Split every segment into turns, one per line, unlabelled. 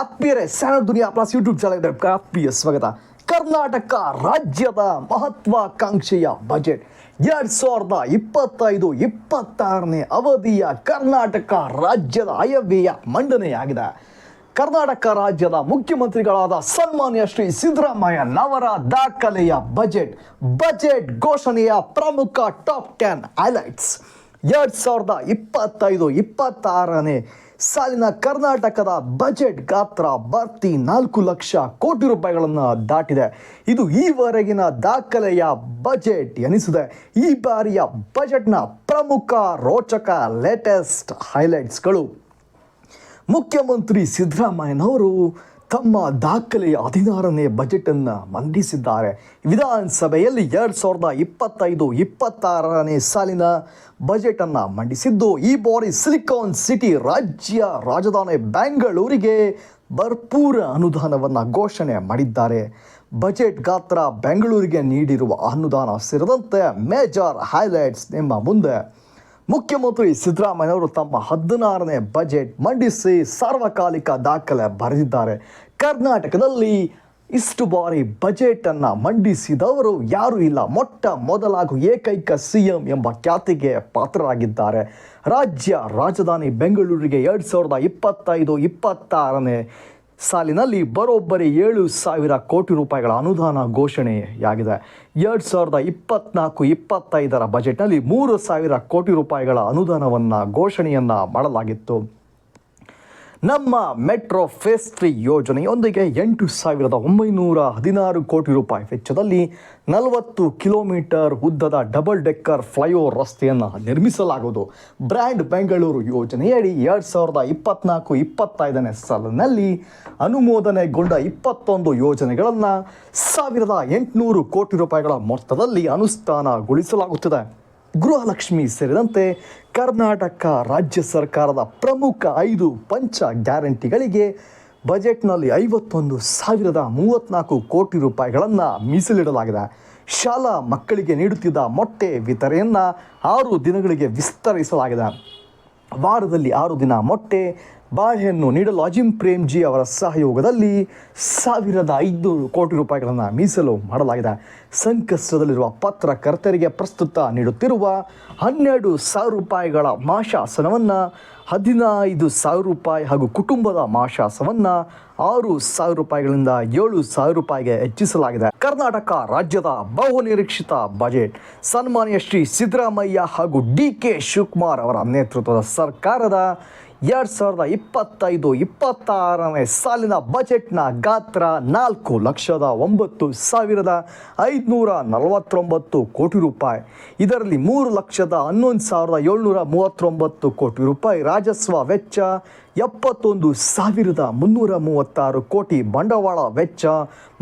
ಆತ್ಮೀಯರೇ ಸ್ಯಾನ ದುನಿಯಾ plus YouTube channel ಆತ್ಮೀಯ ಸ್ವಾಗತ. ಕರ್ನಾಟಕ ರಾಜ್ಯದ ಮಹತ್ವಾಕಾಂಕ್ಷೆಯ ಬಜೆಟ್. ಎರಡ್ ಸಾವಿರದ ಇಪ್ಪತ್ತೈದು, ಇಪ್ಪತ್ತಾರನೇ ಅವಧಿಯ ಕರ್ನಾಟಕ ರಾಜ್ಯದ ಆಯವ್ಯಯ ಮಂಡನೆಯಾಗಿದೆ. ಕರ್ನಾಟಕ ರಾಜ್ಯದ ಮುಖ್ಯಮಂತ್ರಿಗಳಾದ ಸನ್ಮಾನ್ಯ ಶ್ರೀ ಸಿದ್ದರಾಮಯ್ಯನವರ ದಾಖಲೆಯ ಬಜೆಟ್. ಬಜೆಟ್ ಘೋಷಣೆಯ ಪ್ರಮುಖ ಟಾಪ್ ಟೆನ್ ಹೈಲೈಟ್ಸ್. ಎರಡ್ ಸಾವಿರದ ಇಪ್ಪತ್ತೈದು, ಇಪ್ಪತ್ತಾರನೇ ಸಾಲಿನ ಕರ್ನಾಟಕದ ಬಜೆಟ್ ಗಾತ್ರ ಭರ್ತಿ ನಾಲ್ಕು ಲಕ್ಷ ಕೋಟಿ ರೂಪಾಯಿಗಳನ್ನು ದಾಟಿದೆ. ಇದು ಈವರೆಗಿನ ದಾಖಲೆಯ ಬಜೆಟ್ ಎನಿಸಿದೆ. ಈ ಬಾರಿಯ ಬಜೆಟ್ನ ಪ್ರಮುಖ ರೋಚಕ ಲೇಟೆಸ್ಟ್ ಹೈಲೈಟ್ಸ್ಗಳು ಮುಖ್ಯಮಂತ್ರಿ ಸಿದ್ದರಾಮಯ್ಯನವರು ತಮ್ಮ ದಾಖಲೆಯ ಹದಿನಾರನೇ ಬಜೆಟನ್ನು ಮಂಡಿಸಿದ್ದಾರೆ. ವಿಧಾನಸಭೆಯಲ್ಲಿ ಎರಡು ಸಾವಿರದ ಇಪ್ಪತ್ತೈದು, ಇಪ್ಪತ್ತಾರನೇ ಸಾಲಿನ ಬಜೆಟನ್ನು ಮಂಡಿಸಿದ್ದು, ಈ ಬಾರಿ ಸಿಲಿಕಾನ್ ಸಿಟಿ ರಾಜ್ಯ ರಾಜಧಾನಿ ಬೆಂಗಳೂರಿಗೆ ಭರ್ಪೂರ ಅನುದಾನವನ್ನು ಘೋಷಣೆ ಮಾಡಿದ್ದಾರೆ. ಬಜೆಟ್ ಗಾತ್ರ ಬೆಂಗಳೂರಿಗೆ ನೀಡಿರುವ ಅನುದಾನ ಸೇರಿದಂತೆ ಮೇಜರ್ ಹೈಲೈಟ್ಸ್ ನಿಮ್ಮ ಮುಂದೆ. ಮುಖ್ಯಮಂತ್ರಿ ಸಿದ್ದರಾಮಯ್ಯವರು ತಮ್ಮ ಹದಿನಾರನೇ ಬಜೆಟ್ ಮಂಡಿಸಿ ಸಾರ್ವಕಾಲಿಕ ದಾಖಲೆ ಬರೆದಿದ್ದಾರೆ. ಕರ್ನಾಟಕದಲ್ಲಿ ಇಷ್ಟು ಬಾರಿ ಬಜೆಟನ್ನು ಮಂಡಿಸಿದವರು ಯಾರೂ ಇಲ್ಲ. ಮೊಟ್ಟ ಮೊದಲಾಗು ಏಕೈಕ ಸಿ ಎಂ ಎಂಬ ಖ್ಯಾತಿಗೆ ಪಾತ್ರರಾಗಿದ್ದಾರೆ. ರಾಜ್ಯ ರಾಜಧಾನಿ ಬೆಂಗಳೂರಿಗೆ ಎರಡು ಸಾವಿರದ ಇಪ್ಪತ್ತೈದು, ಇಪ್ಪತ್ತಾರನೇ ಸಾಲಿನಲ್ಲಿ ಬರೋಬ್ಬರಿ ಏಳು ಸಾವಿರ ಕೋಟಿ ರೂಪಾಯಿಗಳ ಅನುದಾನ ಘೋಷಣೆಯಾಗಿದೆ. ಎರಡು ಸಾವಿರದ ಇಪ್ಪತ್ನಾಲ್ಕು ಇಪ್ಪತ್ತೈದರ ಬಜೆಟ್ನಲ್ಲಿ ಮೂರು ಸಾವಿರ ಕೋಟಿ ರೂಪಾಯಿಗಳ ಅನುದಾನವನ್ನು ಘೋಷಣೆಯನ್ನು ಮಾಡಲಾಗಿತ್ತು. ನಮ್ಮ ಮೆಟ್ರೋ ಫೇಸ್ ತ್ರೀ ಯೋಜನೆಯೊಂದಿಗೆ ಎಂಟು ಸಾವಿರದ ಒಂಬೈನೂರ ಹದಿನಾರು ಕೋಟಿ ರೂಪಾಯಿ ವೆಚ್ಚದಲ್ಲಿ ನಲವತ್ತು ಕಿಲೋಮೀಟರ್ ಉದ್ದದ ಡಬಲ್ ಡೆಕ್ಕರ್ ಫ್ಲೈಓವರ್ ರಸ್ತೆಯನ್ನು ನಿರ್ಮಿಸಲಾಗುವುದು. ಬ್ರ್ಯಾಂಡ್ ಬೆಂಗಳೂರು ಯೋಜನೆಯಡಿ ಎರಡು ಸಾವಿರದ ಇಪ್ಪತ್ನಾಲ್ಕು ಇಪ್ಪತ್ತೈದನೇ ಸಾಲಿನಲ್ಲಿ ಅನುಮೋದನೆಗೊಂಡ ಇಪ್ಪತ್ತೊಂದು ಯೋಜನೆಗಳನ್ನು ಸಾವಿರದ ಎಂಟುನೂರು ಕೋಟಿ ರೂಪಾಯಿಗಳ ಮೊತ್ತದಲ್ಲಿ ಅನುಷ್ಠಾನಗೊಳಿಸಲಾಗುತ್ತದೆ. ಗೃಹಲಕ್ಷ್ಮಿ ಸೇರಿದಂತೆ ಕರ್ನಾಟಕ ರಾಜ್ಯ ಸರ್ಕಾರದ ಪ್ರಮುಖ ಐದು ಪಂಚ ಗ್ಯಾರಂಟಿಗಳಿಗೆ ಬಜೆಟ್ನಲ್ಲಿ ಐವತ್ತೊಂದು ಸಾವಿರದ ಮೂವತ್ತ್ನಾಲ್ಕು ಕೋಟಿ ರೂಪಾಯಿಗಳನ್ನು ಮೀಸಲಿಡಲಾಗಿದೆ. ಶಾಲಾ ಮಕ್ಕಳಿಗೆ ನೀಡುತ್ತಿದ್ದ ಮೊಟ್ಟೆ ವಿತರಣೆಯನ್ನು ಆರು ದಿನಗಳಿಗೆ ವಿಸ್ತರಿಸಲಾಗಿದೆ. ವಾರದಲ್ಲಿ ಆರು ದಿನ ಮೊಟ್ಟೆ ಬಾಳೆಹಣ್ಣು ನೀಡಲು ಅಜಿಂ ಪ್ರೇಮ್ಜಿ ಅವರ ಸಹಯೋಗದಲ್ಲಿ ಸಾವಿರದ ಐದುನೂರು ಕೋಟಿ ರೂಪಾಯಿಗಳನ್ನು ಮೀಸಲು ಮಾಡಲಾಗಿದೆ. ಸಂಕಷ್ಟದಲ್ಲಿರುವ ಪತ್ರಕರ್ತರಿಗೆ ಪ್ರಸ್ತುತ ನೀಡುತ್ತಿರುವ ಹನ್ನೆರಡು ಸಾವಿರ ರೂಪಾಯಿಗಳ ಮಾಶಾಸನವನ್ನು ಹದಿನೈದು ಸಾವಿರ ರೂಪಾಯಿ ಹಾಗೂ ಕುಟುಂಬದ ಮಾಶಾಸವನ್ನು ಆರು ಸಾವಿರ ರೂಪಾಯಿಗಳಿಂದ ಏಳು ಸಾವಿರ ರೂಪಾಯಿಗೆ ಹೆಚ್ಚಿಸಲಾಗಿದೆ. ಕರ್ನಾಟಕ ರಾಜ್ಯದ ಬಹುನಿರೀಕ್ಷಿತ ಬಜೆಟ್. ಸನ್ಮಾನ್ಯ ಶ್ರೀ ಸಿದ್ದರಾಮಯ್ಯ ಹಾಗೂ ಡಿ ಕೆ ಶಿವಕುಮಾರ್ ಅವರ ನೇತೃತ್ವದ ಸರ್ಕಾರದ ಎರಡು ಸಾವಿರದ ಇಪ್ಪತ್ತೈದು, ಇಪ್ಪತ್ತಾರನೇ ಸಾಲಿನ ಬಜೆಟ್ನ ಗಾತ್ರ ನಾಲ್ಕು ಲಕ್ಷದ ಒಂಬತ್ತು ಸಾವಿರದ ಐದುನೂರ ನಲವತ್ತೊಂಬತ್ತು ಕೋಟಿ ರೂಪಾಯಿ. ಇದರಲ್ಲಿ ಮೂರು ಲಕ್ಷದ ಹನ್ನೊಂದು ಸಾವಿರದ ಏಳ್ನೂರ ಮೂವತ್ತೊಂಬತ್ತು ಕೋಟಿ ರೂಪಾಯಿ ರಾಜಸ್ವ ವೆಚ್ಚ, ಎಪ್ಪತ್ತೊಂದು ಸಾವಿರದ ಮುನ್ನೂರ ಮೂವತ್ತಾರು ಕೋಟಿ ಬಂಡವಾಳ ವೆಚ್ಚ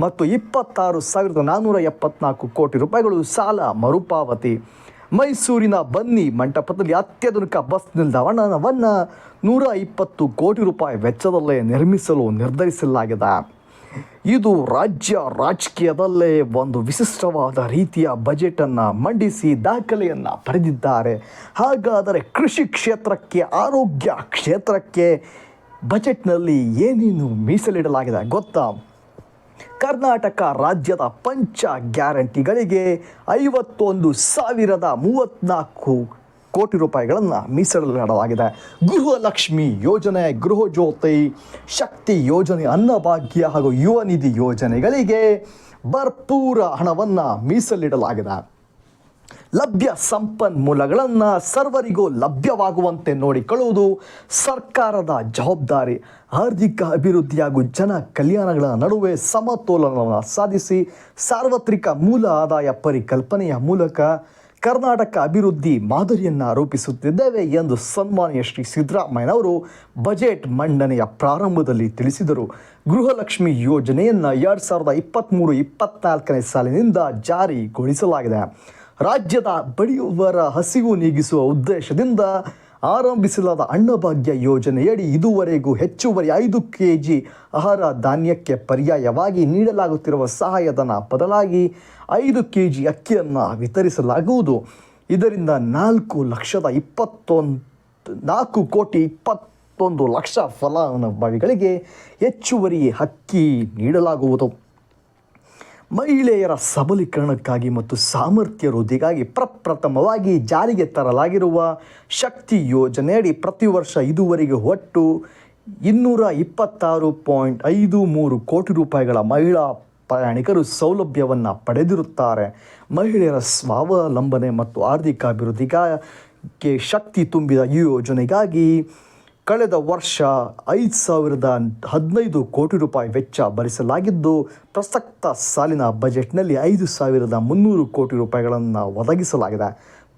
ಮತ್ತು ಇಪ್ಪತ್ತಾರು ಸಾವಿರದ ನಾನ್ನೂರ ಎಪ್ಪತ್ನಾಲ್ಕು ಕೋಟಿ ರೂಪಾಯಿಗಳು ಸಾಲ ಮರುಪಾವತಿ. ಮೈಸೂರಿನ ಬನ್ನಿ ಮಂಟಪದಲ್ಲಿ ಅತ್ಯಾಧುನಿಕ ಬಸ್ ನಿಲ್ದಾಣವನ್ನು ನೂರ ಇಪ್ಪತ್ತು ಕೋಟಿ ರೂಪಾಯಿ ವೆಚ್ಚದಲ್ಲೇ ನಿರ್ಮಿಸಲು ನಿರ್ಧರಿಸಲಾಗಿದೆ. ಇದು ರಾಜ್ಯ ರಾಜಕೀಯದಲ್ಲೇ ಒಂದು ವಿಶಿಷ್ಟವಾದ ರೀತಿಯ ಬಜೆಟನ್ನು ಮಂಡಿಸಿ ದಾಖಲೆಯನ್ನು ಪಡೆದಿದ್ದಾರೆ ಹಾಗಾದರೆ ಕೃಷಿ ಕ್ಷೇತ್ರಕ್ಕೆ, ಆರೋಗ್ಯ ಕ್ಷೇತ್ರಕ್ಕೆ ಬಜೆಟ್ನಲ್ಲಿ ಏನೇನು ಮೀಸಲಿಡಲಾಗಿದೆ ಗೊತ್ತಾ? ಕರ್ನಾಟಕ ರಾಜ್ಯದ ಪಂಚ ಗ್ಯಾರಂಟಿಗಳಿಗೆ ಐವತ್ತೊಂದು ಸಾವಿರದ ಮೂವತ್ತ್ನಾಲ್ಕು ಕೋಟಿ ರೂಪಾಯಿಗಳನ್ನು ಮೀಸಲಿಡಲಾಗಿದೆ ಗೃಹಲಕ್ಷ್ಮಿ ಯೋಜನೆ ಗೃಹಜ್ಯೋತಿ ಶಕ್ತಿ ಯೋಜನೆ ಅನ್ನಭಾಗ್ಯ ಹಾಗೂ ಯುವ ನಿಧಿ ಯೋಜನೆಗಳಿಗೆ ಭರ್ಪೂರ ಹಣವನ್ನು ಮೀಸಲಿಡಲಾಗಿದೆ. ಲಭ್ಯ ಸಂಪನ್ಮೂಲಗಳನ್ನು ಸರ್ವರಿಗೂ ಲಭ್ಯವಾಗುವಂತೆ ನೋಡಿಕೊಳ್ಳುವುದು ಸರ್ಕಾರದ ಜವಾಬ್ದಾರಿ. ಆರ್ಥಿಕ ಅಭಿವೃದ್ಧಿ ಹಾಗೂ ಜನ ಕಲ್ಯಾಣಗಳ ನಡುವೆ ಸಮತೋಲನವನ್ನು ಸಾಧಿಸಿ ಸಾರ್ವತ್ರಿಕ ಮೂಲ ಆದಾಯ ಪರಿಕಲ್ಪನೆಯ ಮೂಲಕ ಕರ್ನಾಟಕ ಅಭಿವೃದ್ಧಿ ಮಾದರಿಯನ್ನು ರೂಪಿಸುತ್ತಿದ್ದೇವೆ ಎಂದು ಸನ್ಮಾನ್ಯ ಶ್ರೀ ಸಿದ್ದರಾಮಯ್ಯನವರು ಬಜೆಟ್ ಮಂಡನೆಯ ಪ್ರಾರಂಭದಲ್ಲಿ ತಿಳಿಸಿದರು. ಗೃಹಲಕ್ಷ್ಮಿ ಯೋಜನೆಯನ್ನು ಎರಡು ಸಾವಿರದ ಇಪ್ಪತ್ತ್ಮೂರು ಇಪ್ಪತ್ತ್ನಾಲ್ಕನೇ ಸಾಲಿನಿಂದ ಜಾರಿಗೊಳಿಸಲಾಗಿದೆ. ರಾಜ್ಯದ ಬಡಿಯುವರ ಹಸಿವು ನೀಗಿಸುವ ಉದ್ದೇಶದಿಂದ ಆರಂಭಿಸಲಾದ ಅನ್ನಭಾಗ್ಯ ಯೋಜನೆಯಡಿ ಇದುವರೆಗೂ ಹೆಚ್ಚುವರಿ ಐದು ಕೆ ಜಿ ಆಹಾರ ಧಾನ್ಯಕ್ಕೆ ಪರ್ಯಾಯವಾಗಿ ನೀಡಲಾಗುತ್ತಿರುವ ಸಹಾಯಧನ ಬದಲಾಗಿ ಐದು ಕೆ ಜಿ ಅಕ್ಕಿಯನ್ನು ವಿತರಿಸಲಾಗುವುದು. ಇದರಿಂದ ನಾಲ್ಕು ಲಕ್ಷದ ಇಪ್ಪತ್ತೊಂದು, ನಾಲ್ಕು ಕೋಟಿ ಇಪ್ಪತ್ತು ಇಪ್ಪತ್ತೊಂದು ಲಕ್ಷ ಫಲಾನುಭವಿಗಳಿಗೆ ಹೆಚ್ಚುವರಿ ಅಕ್ಕಿ ನೀಡಲಾಗುವುದು. ಮಹಿಳೆಯರ ಸಬಲೀಕರಣಕ್ಕಾಗಿ ಮತ್ತು ಸಾಮರ್ಥ್ಯ ವೃದ್ಧಿಗಾಗಿ ಪ್ರಪ್ರಥಮವಾಗಿ ಜಾರಿಗೆ ತರಲಾಗಿರುವ ಶಕ್ತಿ ಯೋಜನೆಯಡಿ ಪ್ರತಿ ವರ್ಷ ಇದುವರೆಗೆ ಒಟ್ಟು ಇನ್ನೂರ ಇಪ್ಪತ್ತಾರು ಪಾಯಿಂಟ್ ಐದು ಮೂರು ಕೋಟಿ ರೂಪಾಯಿಗಳ ಮಹಿಳಾ ಪ್ರಯಾಣಿಕರು ಸೌಲಭ್ಯವನ್ನು ಪಡೆದಿರುತ್ತಾರೆ. ಮಹಿಳೆಯರ ಸ್ವಾವಲಂಬನೆ ಮತ್ತು ಆರ್ಥಿಕ ಅಭಿವೃದ್ಧಿಗೆ ಶಕ್ತಿ ತುಂಬಿದ ಈ ಯೋಜನೆಗಾಗಿ ಕಳೆದ ವರ್ಷ ಐದು ಸಾವಿರದ ಹದಿನೈದು ಕೋಟಿ ರೂಪಾಯಿ ವೆಚ್ಚ ಭರಿಸಲಾಗಿದ್ದು, ಪ್ರಸಕ್ತ ಸಾಲಿನ ಬಜೆಟ್ನಲ್ಲಿ ಐದು ಸಾವಿರದ ಮುನ್ನೂರು ಕೋಟಿ ರೂಪಾಯಿಗಳನ್ನು ಒದಗಿಸಲಾಗಿದೆ.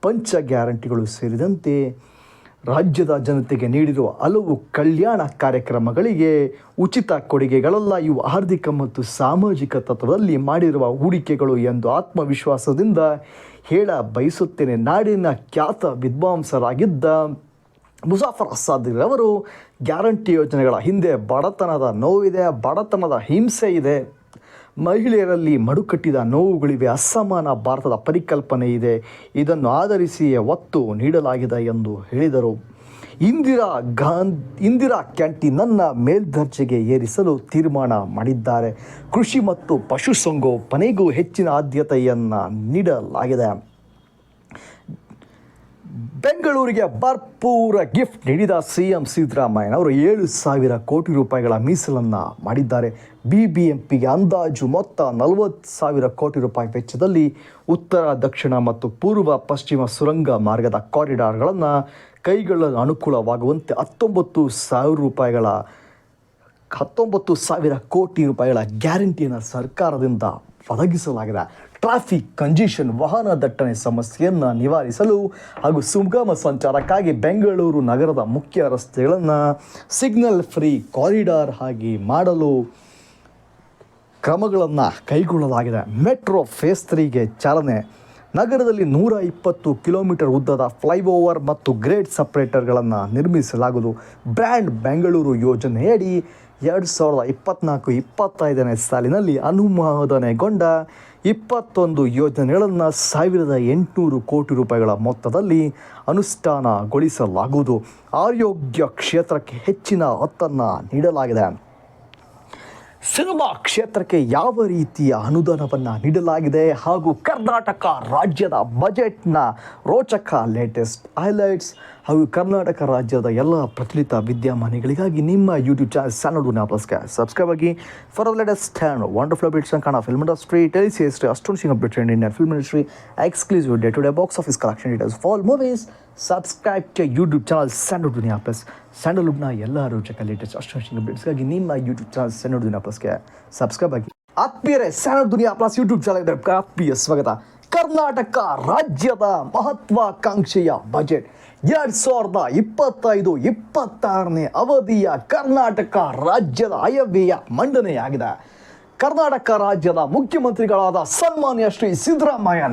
ಪಂಚ ಗ್ಯಾರಂಟಿಗಳು ಸೇರಿದಂತೆ ರಾಜ್ಯದ ಜನತೆಗೆ ನೀಡಿರುವ ಹಲವು ಕಲ್ಯಾಣ ಕಾರ್ಯಕ್ರಮಗಳಿಗೆ ಉಚಿತ ಕೊಡುಗೆಗಳೆಲ್ಲ ಇವು ಆರ್ಥಿಕ ಮತ್ತು ಸಾಮಾಜಿಕ ತತ್ವದಲ್ಲಿ ಮಾಡಿರುವ ಹೂಡಿಕೆಗಳು ಎಂದು ಆತ್ಮವಿಶ್ವಾಸದಿಂದ ಹೇಳ ಬಯಸುತ್ತೇನೆ ನಾಡಿನ ಖ್ಯಾತ ವಿದ್ವಾಂಸರಾಗಿದ್ದ ಮುಜಾಫರ್ ಅವರು ಗ್ಯಾರಂಟಿ ಯೋಜನೆಗಳ ಹಿಂದೆ ಬಡತನದ ನೋವಿದೆ, ಬಡತನದ ಹಿಂಸೆ ಇದೆ. ಮಹಿಳೆಯರಲ್ಲಿ ಮಡುಕಟ್ಟಿದ ನೋವುಗಳಿವೆ, ಅಸಮಾನ ಭಾರತದ ಪರಿಕಲ್ಪನೆ ಇದೆ. ಇದನ್ನು ಆಧರಿಸಿ ಒತ್ತು ನೀಡಲಾಗಿದೆ ಎಂದು ಹೇಳಿದರು. ಇಂದಿರಾ ಗಾನ್ ಇಂದಿರಾ ಕ್ಯಾಂಟೀನನ್ನು ಮೇಲ್ದರ್ಜೆಗೆ ಏರಿಸಲು ತೀರ್ಮಾನ ಮಾಡಿದ್ದಾರೆ. ಕೃಷಿ ಮತ್ತು ಪಶುಸಂಗೋಪನೆಗೂ ಹೆಚ್ಚಿನ ಆದ್ಯತೆಯನ್ನು ನೀಡಲಾಗಿದೆ. ಬೆಂಗಳೂರಿಗೆ ಭರ್ಪೂರ ಗಿಫ್ಟ್ ನೀಡಿದ ಸಿ ಎಂ ಸಿದ್ದರಾಮಯ್ಯನವರು ಏಳು ಸಾವಿರ ಕೋಟಿ ರೂಪಾಯಿಗಳ ಮೀಸಲನ್ನು ಮಾಡಿದ್ದಾರೆ. ಬಿ ಬಿ ಎಂ ಪಿಗೆ ಅಂದಾಜು ಮೊತ್ತ ನಲವತ್ತು ಸಾವಿರ ಕೋಟಿ ರೂಪಾಯಿ ವೆಚ್ಚದಲ್ಲಿ ಉತ್ತರ, ದಕ್ಷಿಣ ಮತ್ತು ಪೂರ್ವ ಪಶ್ಚಿಮ ಸುರಂಗ ಮಾರ್ಗದ ಕಾರಿಡಾರ್ಗಳನ್ನು ಕೈಗೊಳ್ಳಲು ಅನುಕೂಲವಾಗುವಂತೆ ಹತ್ತೊಂಬತ್ತು ಸಾವಿರ ರೂಪಾಯಿಗಳ ಹತ್ತೊಂಬತ್ತು ಸಾವಿರ ಕೋಟಿ ರೂಪಾಯಿಗಳ ಗ್ಯಾರಂಟಿಯನ್ನು ಸರ್ಕಾರದಿಂದ ಒದಗಿಸಲಾಗಿದೆ. ಟ್ರಾಫಿಕ್ ಕಂಜೀಷನ್ ವಾಹನ ದಟ್ಟಣೆ ಸಮಸ್ಯೆಯನ್ನು ನಿವಾರಿಸಲು ಹಾಗೂ ಸುಗಮ ಸಂಚಾರಕ್ಕಾಗಿ ಬೆಂಗಳೂರು ನಗರದ ಮುಖ್ಯ ರಸ್ತೆಗಳನ್ನು ಸಿಗ್ನಲ್ ಫ್ರೀ ಕಾರಿಡಾರ್ ಆಗಿ ಮಾಡಲು ಕ್ರಮಗಳನ್ನು ಕೈಗೊಳ್ಳಲಾಗಿದೆ. ಮೆಟ್ರೋ ಫೇಸ್ ತ್ರೀಗೆ ಚಾಲನೆ. ನಗರದಲ್ಲಿ ನೂರ ಇಪ್ಪತ್ತು ಕಿಲೋಮೀಟರ್ ಉದ್ದದ ಫ್ಲೈಓವರ್ ಮತ್ತು ಗ್ರೇಡ್ ಸಪ್ರೇಟರ್ಗಳನ್ನು ನಿರ್ಮಿಸಲಾಗುವುದು. ಬ್ರ್ಯಾಂಡ್ ಬೆಂಗಳೂರು ಯೋಜನೆಯಡಿ ಎರಡು ಸಾವಿರದ ಇಪ್ಪತ್ನಾಲ್ಕು ಇಪ್ಪತ್ತೈದನೇ ಸಾಲಿನಲ್ಲಿ ಅನುಮೋದನೆಗೊಂಡ ಇಪ್ಪತ್ತೊಂದು ಯೋಜನೆಗಳನ್ನು ಸಾವಿರದ ಎಂಟುನೂರು ಕೋಟಿ ರೂಪಾಯಿಗಳ ಮೊತ್ತದಲ್ಲಿ ಅನುಷ್ಠಾನಗೊಳಿಸಲಾಗುವುದು. ಆರೋಗ್ಯ ಕ್ಷೇತ್ರಕ್ಕೆ ಹೆಚ್ಚಿನ ಒತ್ತನ್ನು ನೀಡಲಾಗಿದೆ. ಸಿನಿಮಾ ಕ್ಷೇತ್ರಕ್ಕೆ ಯಾವ ರೀತಿಯ ಅನುದಾನವನ್ನು ನೀಡಲಾಗಿದೆ ಹಾಗೂ ಕರ್ನಾಟಕ ರಾಜ್ಯದ ಬಜೆಟ್ನ ರೋಚಕ ಲೇಟೆಸ್ಟ್ ಹೈಲೈಟ್ಸ್ ಹಾಗೂ ಕರ್ನಾಟಕ ರಾಜ್ಯದ ಎಲ್ಲ ಪ್ರಚಲಿತ ವಿದ್ಯಮಾನಗಳಿಗಾಗಿ ನಿಮ್ಮ ಯೂಟ್ಯೂಬ್ ಚಾನಲ್ ಸನ್ನಡು ನಾಪ್ಲಸ್ಗೆ ಸಬ್ಸ್ಕ್ರೈಬ್ ಆಗಿ. For the latest and wonderful updates Kannada film industry ಟೆಲಿಸಿ history astonishing update in Indian film industry exclusive day to day box office collection details fall movies subscribe to YouTube channel sandal Duniya plus ಸ್ಯಾಂಡಲ್ವುಡ್ನ ಎಲ್ಲ ರೋಚಕ latest astonishing ಅಪ್ಡೇಟ್ಸ್ಗಾಗಿ ನಿಮ್ಮ YouTube channel sandal Duniya ಪ್ಲಸ್ಗೆ subscribe ಆಗಿ ಆತ್ಮೀಯರೇ sandal Duniya plus YouTube channel ಆತ್ಮೀಯ ಸ್ವಾಗತ. ಕರ್ನಾಟಕ ರಾಜ್ಯದ ಮಹತ್ವಾಕಾಂಕ್ಷೆಯ ಬಜೆಟ್ ಎರಡು ಸಾವಿರದ ಇಪ್ಪತ್ತೈದು, ಇಪ್ಪತ್ತಾರನೇ ಅವಧಿಯ ಕರ್ನಾಟಕ ರಾಜ್ಯದ ಆಯವ್ಯಯ ಮಂಡನೆಯಾಗಿದೆ. ಕರ್ನಾಟಕ ರಾಜ್ಯದ ಮುಖ್ಯಮಂತ್ರಿಗಳಾದ ಸನ್ಮಾನ್ಯ ಶ್ರೀ ಸಿದ್ದರಾಮಯ್ಯ